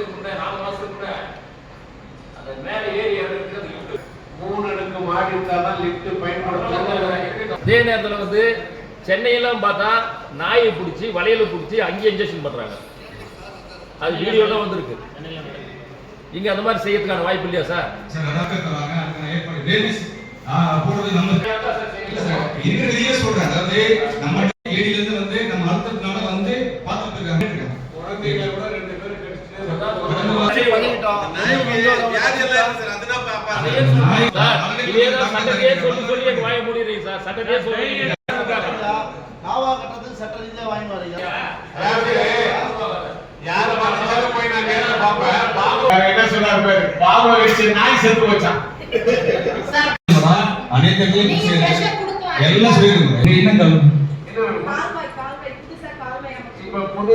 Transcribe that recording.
வருஷத்துக்கு முன்னாடி நாலு மாசத்துக்கு முன்னாடி அந்த மேல ஏறி இறங்குறது மூணு அடுக்கு மாடி இருந்தால்தான் லிஃப்ட் அதே நேரத்தில் வந்து சென்னையெல்லாம் பார்த்தா நாயை பிடிச்சி வலையில பிடிச்சி அங்கேயே இன்ஜெக்ஷன் பண்றாங்க. அது வீடியோலாம் வந்திருக்கு. இங்க அந்த மாதிரி செய்யறதுக்கான வாய்ப்பு இல்லையா சார்? இருக்கிறதையே தாவா கட்டத்துக்கு சட்ட ரீதியா வாங்கி வரீங்க என்ன சொன்னார் பாரு வச்சு நாய் செத்து போச்சான் அனைத்து எல்லாம் இப்ப புது